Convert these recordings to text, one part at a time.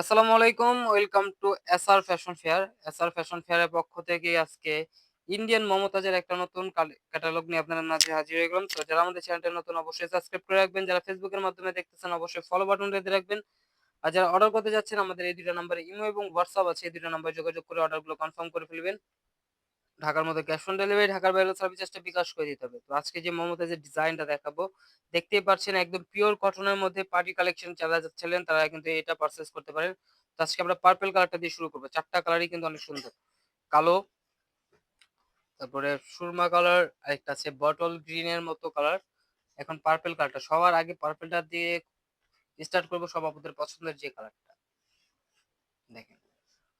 আসসালামু আলাইকুম, welcome to SR fashion fair. SR fashion ফেয়ারের পক্ষ থেকে আজকে ইন্ডিয়ান মমতাজের একটা নতুন ক্যাটালগ নিয়ে আপনাদের মাঝে হাজির হয়ে গেলাম। তো যারা আমাদের চ্যানেলটা নতুন, অবশ্যই সাবস্ক্রাইব করে রাখবেন। যারা ফেসবুকের মাধ্যমে দেখতেছেন, অবশ্যই ফলো বাটন রেখে রাখবেন। আর যারা অর্ডার করতে যাচ্ছেন, আমাদের এই দুটো নাম্বারে ইমো এবং হোয়াটসঅ্যাপ আছে। এই দুটো নাম্বার যোগাযোগ করে অর্ডারগুলো কনফার্ম করে ফেলবেন। ঢাকার মধ্যে ক্যাশ অন ডেলিভারি ঢাকার বাইরে সার্ভিস চার্জটা বিকাশ করে দিতে হবে। তো আজকে যে মমতাজের ডিজাইনটা দেখাবো, দেখতেই পাচ্ছেন একদম পিওর কটনের মধ্যে পার্টি কালেকশন চালা যাচ্ছিলেন, তারা কিন্তু এটা পারচেস করতে পারেন। তো আজকে আমরা পার্পল কালারটা দিয়ে শুরু করব। চারটা কালারই কিন্তু অনেক সুন্দর। কালো, তারপরে সুরমা কালার আরেকটা আছে বটল গ্রিনের মতো কালার এখন পার্পল কালারটা সবার আগে পার্পলটা দিয়ে স্টার্ট করব সভাপতির পছন্দের যে কালারটা দেখেন।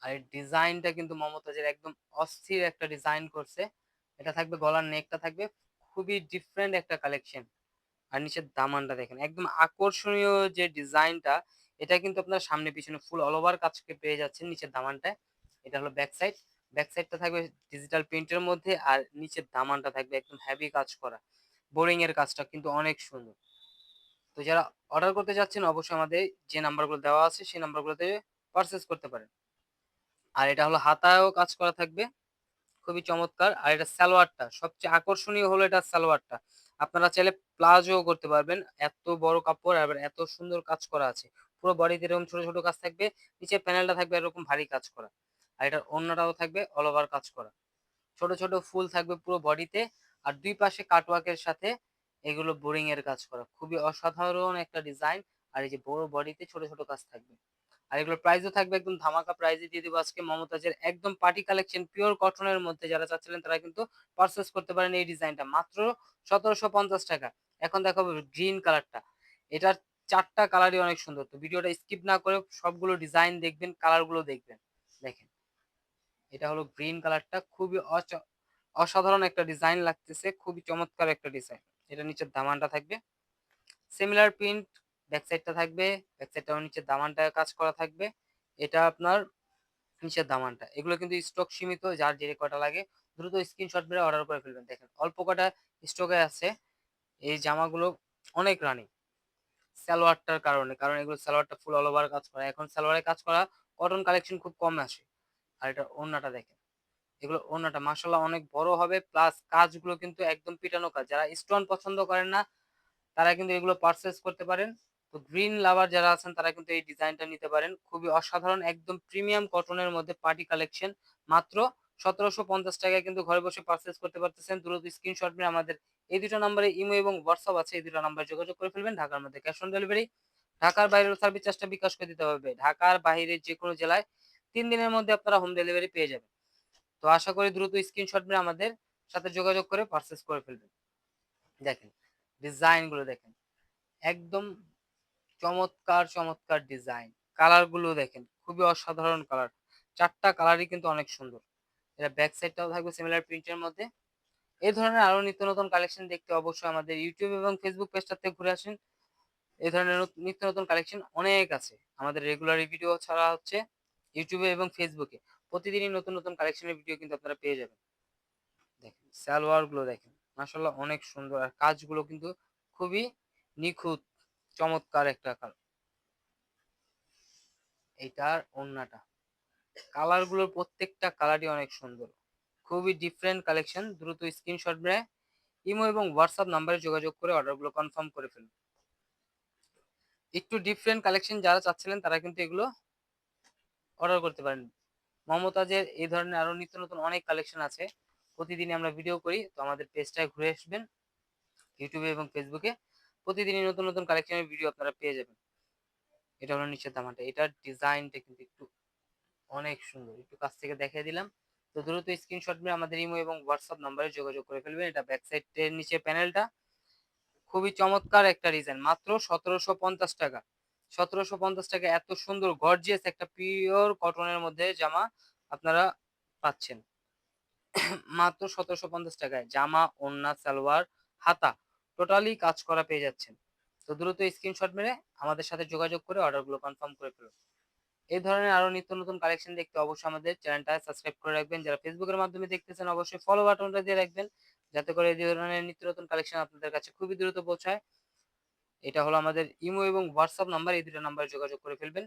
আর এই ডিজাইনটা কিন্তু মমতাজের একদম অস্থির একটা ডিজাইন করছে। এটা থাকবে গলার নেকটা থাকবে, খুবই ডিফারেন্ট একটা কালেকশন আর নিচের দামানটা দেখেন, একদম আকর্ষণীয় যে ডিজাইনটা, এটা কিন্তু আপনার সামনে পিছনে ফুল অল ওভার কাজকে পেয়ে যাচ্ছেন নিচের দামানটায়। এটা হলো ব্যাক সাইড ব্যাক সাইডটা থাকবে ডিজিটাল প্রিন্টের মধ্যে আর নিচের দামানটা থাকবে একদম হেভি কাজ করা। বোরিং এর কাজটা কিন্তু অনেক সুন্দর। তো যারা অর্ডার করতে যাচ্ছেন, অবশ্যই আমাদের যে নাম্বারগুলো দেওয়া আছে, সেই নাম্বারগুলোতে পারচেস করতে পারেন। আর এটা হলো হাতায়ও কাজ করা থাকবে। খুবই চমৎকার। আর এটা সালোয়ারটা, সবচেয়ে আকর্ষণীয় হলো এটা সালোয়ারটা। আপনারা চাইলে প্লাজো করতে পারবেন। এত বড় কাপড় আর এত সুন্দর কাজ করা আছে। পুরো বডিতে এরকম ছোট ছোট কাজ থাকবে। নিচে প্যানেলটা থাকবে এরকম ভারী কাজ করা। আর এটার অন্যটাও থাকবে অল ওভার কাজ করা। ছোট ছোট ফুল থাকবে পুরো বডিতে। আর দুই পাশে কাটওয়ার্কের সাথে এগুলো বোরিং এর কাজ করা। খুবই অসাধারণ একটা ডিজাইন। আর এই যে বড় বডিতে ছোট ছোট কাজ থাকবে। আর এগুলোর প্রাইসও থাকবে একদম ধামাকা প্রাইজে দিয়ে দেবো আজকে মমতাজের একদম পার্টি কালেকশন পিওর কটনের মধ্যে যারা চাচ্ছিলেন তারা কিন্তু পারচেস করতে পারেন এই ডিজাইনটা মাত্র সতেরোশো পঞ্চাশ টাকা। এখন দেখাবো গ্রিন কালারটা এটার চারটা কালারই অনেক সুন্দর। তো ভিডিওটা স্কিপ না করে সবগুলো ডিজাইন দেখবেন কালারগুলো দেখবেন। দেখেন। এটা হলো গ্রিন কালারটা খুবই অসাধারণ একটা ডিজাইন লাগতেছে। খুবই চমৎকার একটা ডিজাইন এটা নিচের দামানটা থাকবে। সিমিলার প্রিন্ট ব্যাক সাইডটা থাকবে ব্যাক সাইডটাও নিচের দামানটা কাজ করা থাকবে। এটা আপনার নিচের দামানটা। এগুলো কিন্তু স্টক সীমিত, যার যে কটা লাগে, দ্রুত স্ক্রিনশট মেরে অর্ডার করে ফেলবেন। দেখেন, অল্প কটা স্টকে আছে, এই জামাগুলো অনেক রানিং সালোয়ারটার কারণে, কারণ এগুলো সালোয়ারটা ফুল অল ওভার কাজ করা। এখন সালোয়ারে কাজ করা কটন কালেকশন খুব কম আসে। আর এটা ওড়নাটা দেখেন, এগুলো ওড়নাটা মাসাল্লাহ অনেক বড় হবে প্লাস কাজগুলো কিন্তু একদম পিটানো কাজ। যারা স্টোন পছন্দ করেন না, তারা কিন্তু এগুলো পারচেস করতে পারেন। তো গ্রিন লাভার যারা আছেন, তারা কিন্তু এই ডিজাইনটা নিতে পারেন। খুবই অসাধারণ, একদম প্রিমিয়াম কটনের মধ্যে পার্টি কালেকশন মাত্র সতেরোশো পঞ্চাশ টাকায় কিন্তু ঘরে বসে পারচেস করতে পারতেছেন। দ্রুত স্ক্রিনশট নিয়ে আমাদের এই দুটো নাম্বারে ইমো এবং হোয়াটসঅ্যাপ আছে। এই দুটো নাম্বারে যোগাযোগ করে ফেলবেন, ঢাকার মধ্যে ক্যাশ অন ডেলিভারি ঢাকার বাইরের সার্ভিস চার্জটা বিকাশ করে দিতে হবে। ঢাকার বাইরে যে কোনো জেলায় তিন দিনের মধ্যে আপনারা হোম ডেলিভারি পেয়ে যাবেন। তো আশা করি দ্রুত স্ক্রিনশট নিয়ে আমাদের সাথে যোগাযোগ করে পারচেস করে ফেলবেন। দেখেন ডিজাইনগুলো দেখেন। একদম চমৎকার চমৎকার ডিজাইন কালারগুলো দেখেন, খুবই অসাধারণ কালার চারটা কালারই কিন্তু অনেক সুন্দর। এটা ব্যাক সাইডটাও থাকবে সিমিলার প্রিন্টের মধ্যে। এই ধরনের আরও নিত্য নতুন কালেকশন দেখতে অবশ্যই আমাদের ইউটিউব এবং ফেসবুক পেজটাতে ঘুরে আসেন। এই ধরনের নিত্য নতুন কালেকশন অনেক আছে। আমাদের রেগুলার ভিডিও ছাড়া হচ্ছে ইউটিউবে এবং ফেসবুকে প্রতিদিনই নতুন নতুন কালেকশনের ভিডিও কিন্তু আপনারা পেয়ে যাবেন। দেখেন সালোয়ারগুলো দেখেন মাসাল্লাহ অনেক সুন্দর। আর কাজগুলো কিন্তু খুবই নিখুঁত। চমৎকার একটা কালার এইটার ওন্নাটা কালারগুলোর প্রত্যেকটা কালারই অনেক সুন্দর। খুবই ডিফারেন্ট কালেকশন দ্রুত স্ক্রিনশট মেরে ইমো এবং হোয়াটসঅ্যাপ নাম্বারে যোগাযোগ করে অর্ডারগুলো কনফার্ম করে ফেলুন। একটু ডিফারেন্ট কালেকশন যারা চাচ্ছিলেন, তারা কিন্তু এগুলো অর্ডার করতে পারেন। মমতাজের এই ধরনের আরও নিত্য নতুন অনেক কালেকশন আছে। প্রতিদিনই আমরা ভিডিও করি, তো আমাদের পেজটায় ঘুরে আসবেন। ইউটিউবে এবং ফেসবুকে প্রতিদিনই নতুন নতুন কালেকশনের ভিডিও আপনারা পেয়ে যাবেন। এটা হলো নিচের দামাটা এটার ডিজাইনটা কিন্তু একটু অনেক সুন্দর। একটু কাছ থেকে দেখিয়ে দিলাম। তো দ্রুত স্ক্রিনশট নিয়ে আমাদের ইমো এবং হোয়াটসঅ্যাপ নাম্বারে যোগাযোগ করে ফেলবেন। এটা ব্যাক সাইডের নিচে প্যানেলটা খুবই চমৎকার একটা ডিজাইন মাত্র সতেরোশো পঞ্চাশ টাকা। সতেরোশো পঞ্চাশ টাকা এত সুন্দর গর্জিয়াস একটা পিওর কটনের মধ্যে জামা আপনারা পাচ্ছেন। মাত্র সতেরোশো পঞ্চাশ টাকায়। জামা ওন্না সালোয়ার, হাতা। টোটালি কাজ করা পেয়ে যাচ্ছেন। তো দ্রুত স্ক্রিনশট মেরে আমাদের সাথে যোগাযোগ করে অর্ডারগুলো কনফার্ম করে ফেলুন। এই ধরনের আরও নিত্য নতুন কালেকশন দেখতে অবশ্যই আমাদের চ্যানেলটা সাবস্ক্রাইব করে রাখবেন। যারা ফেসবুকের মাধ্যমে দেখতেছেন অবশ্যই ফলো বাটনটা দিয়ে রাখবেন, যাতে করে এই ধরনের নিত্য নতুন কালেকশন আপনাদের কাছে খুবই দ্রুত পৌঁছায়। এটা হলো আমাদের ইমো এবং হোয়াটসঅ্যাপ নাম্বার, এই দুটো নাম্বারে যোগাযোগ করে ফেলবেন।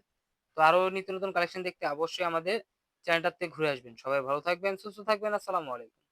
তো আরও নিত্য নতুন কালেকশন দেখতে অবশ্যই আমাদের চ্যানেলটাতে ঘুরে আসবেন। সবাই ভালো থাকবেন, সুস্থ থাকবেন, আসসালামু আলাইকুম।